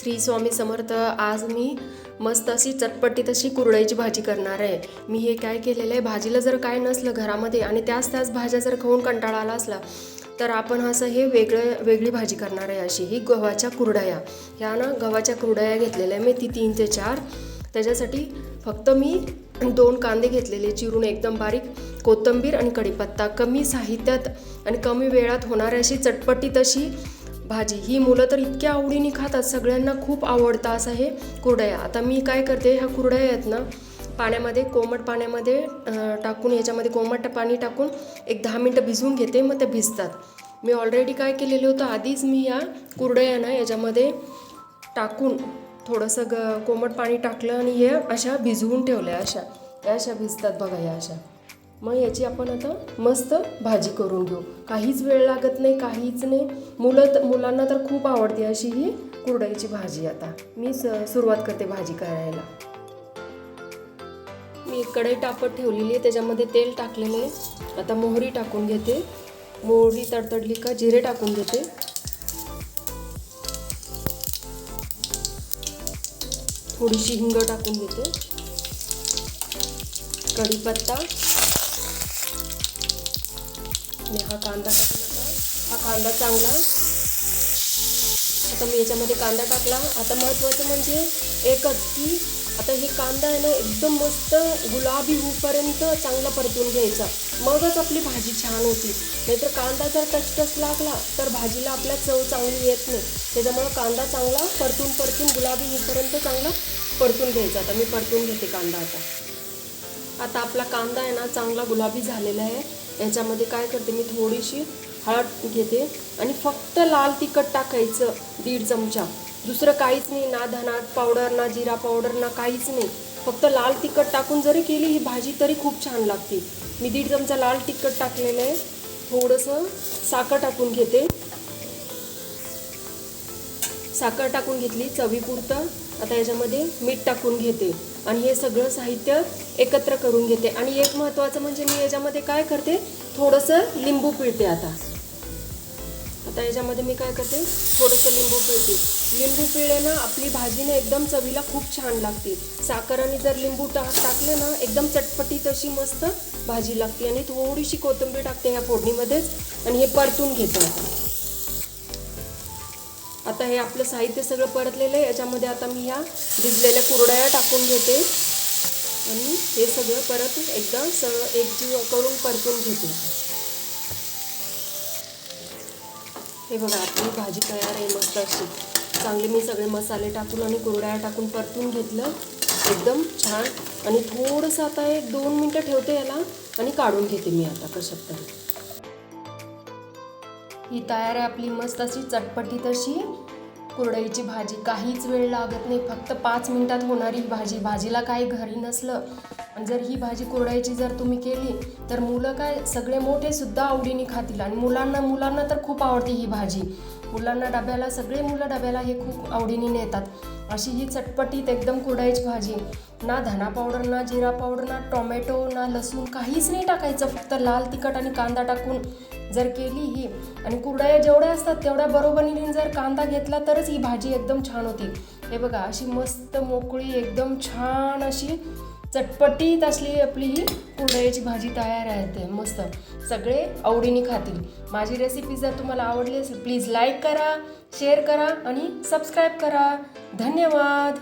श्री स्वामी समर्थ आज मी मस्त अशी चटपटीत अशी कुरडईची भाजी करणार आहे. मी हे काय केलेलं आहे भाजीला जर काय नसलं घरामध्ये आणि त्याच त्याच भाज्या जर खाऊन कंटाळा आला असला तर आपण असं हे वेगळं वेगळी भाजी करणार आहे अशी ही गव्हाच्या कुरडया. ह्या ना गव्हाच्या कुरडया घेतलेल्या आहे मी ती तीन ते चार. त्याच्यासाठी फक्त मी दोन कांदे घेतलेले चिरून एकदम बारीक कोथिंबीर आणि कढीपत्ता. कमी साहित्यात आणि कमी वेळात होणारी अशी चटपटीत अशी भाजी. ही मुलं तर इतक्या आवडीने खातात. सगळ्यांना खूप आवडतं असं हे कुरडया. आता मी काय करते ह्या कुरडया आहेत ना पाण्यामध्ये कोमट पाण्यामध्ये टाकून याच्यामध्ये कोमट पाणी टाकून एक दहा मिनटं भिजवून घेते मग ते भिजतात. मी ऑलरेडी काय केलेलं होतं आधीच मी या कुरडया ना याच्यामध्ये टाकून थोडंसं ग कोमट पाणी टाकलं आणि हे अशा भिजवून ठेवल्या अशा. या अशा भिजतात बघा या अशा. मग याची आपण आता मस्त भाजी करून घेऊ. काहीच वेळ लागत नाही काहीच नाही. मुलं मुलांना तर खूप आवडते अशी ही कुरडईची भाजी आता. मी स सुरुवात करते भाजी करायला. मी कढई टापत ठेवलेली आहे त्याच्यामध्ये तेल टाकलेलं आहे. आता मोहरी टाकून घेते. मोहरी तडतडली का जिरे टाकून घेते. थोडीशी हिंग टाकून घेते. कढीपत्ता. आणि हा कांदा टाकून आता. हा कांदा चांगला. आता मी याच्यामध्ये कांदा टाकला. आता महत्त्वाचं म्हणजे एकच की आता हे कांदा आहे ना एकदम मस्त गुलाबी होऊपर्यंत चांगला परतून घ्यायचा. मगच आपली भाजी छान होती. नाहीतर कांदा जर टचटच लागला तर भाजीला आपल्या चव चांगली येत नाही. त्याच्यामुळं कांदा चांगला परतून परतून गुलाबी होईपर्यंत चांगला परतून घ्यायचा. आता मी परतून घेते कांदा आता. आता आपला कांदा आहे ना चांगला गुलाबी झालेला आहे. याच्यामध्ये काय करते मी थोडीशी हळद घेते आणि फक्त लाल तिखट टाकायचं दीड चमचा. दुसरं काहीच नाही ना धनात पावडर ना जिरा पावडर ना काहीच नाही. फक्त लाल तिखट टाकून जरी केली ही भाजी तरी खूप छान लागते. मी दीड चमचा लाल तिखट टाकलेलं आहे. थोडंसं साखर टाकून घेते. साखर टाकून घेतली चवीपुरतं. आता याच्यामध्ये मीठ टाकून घेते. आणि हे सगळं साहित्य एकत्र करून घेते. आणि एक महत्त्वाचं म्हणजे मी याच्यामध्ये काय करते? थोडंसं लिंबू पिळते आता. आता याच्यामध्ये मी काय करते? थोडंसं लिंबू पिळते. लिंबू पिळल्यानं ना आपली भाजी ना एकदम चवीला खूप छान लागते. साखराने जर लिंबू टाक टाकलं ना एकदम चटपटीत अशी मस्त भाजी लागते. आणि थोडीशी कोथिंबीर टाकते ह्या फोडणीमध्येच. आणि हे परतून घेते आता आता हे आपलं साहित्य सगळं परतलेलं आहे. याच्यामध्ये आता मी ह्या भिजलेल्या कुरडया टाकून घेते. आणि हे सगळं परत एकदा सगळं एकजीव करून परतून घेते. हे बघा आपली भाजी तयार आहे मस्त अशी. चांगले मी सगळे मसाले टाकून आणि कुरड्या टाकून परतून घेतलं. एकदम छान. आणि थोडंसं आता एक दोन मिनटं ठेवते याला आणि काढून घेते मी आता कशात तरी. ही तयार आहे आपली मस्त अशी चटपटीत अशी कुरडईची भाजी काहीच वेळ लागत नाही फक्त पाच मिनिटात होणारी भाजी. भाजीला काही घरी नसलं. आणि जर ही भाजी कुरडईची जर तुम्ही केली तर मुलं काय सगळे मोठे सुद्धा आवडीने खातील. आणि मुलांना मुलांना तर खूप आवडते ही भाजी. मुलांना डब्याला सगळे मुलं डब्याला हे खूप आवडीने नेतात. अशी ही चटपटीत एकदम कुरडईची भाजी. ना धना पावडर ना जिरा पावडर ना टोमॅटो ना लसूण काहीच नाही टाकायचं. फक्त लाल तिखट आणि कांदा टाकून जर केली ही. आणि कुरडया जेवढ्या असतात तेवढ्या बरोबरीने जर कांदा घेतला तरच ही भाजी एकदम छान होती. हे बघा अशी मस्त मोकळी एकदम छान अशी चटपटीत असली आपली ही कुरडयाची भाजी तयार आहे. ते मस्त. सगळे आवडीने खातील. माझी रेसिपी जर तुम्हाला आवडली असेल प्लीज लाईक करा शेअर करा आणि सबस्क्राईब करा. धन्यवाद.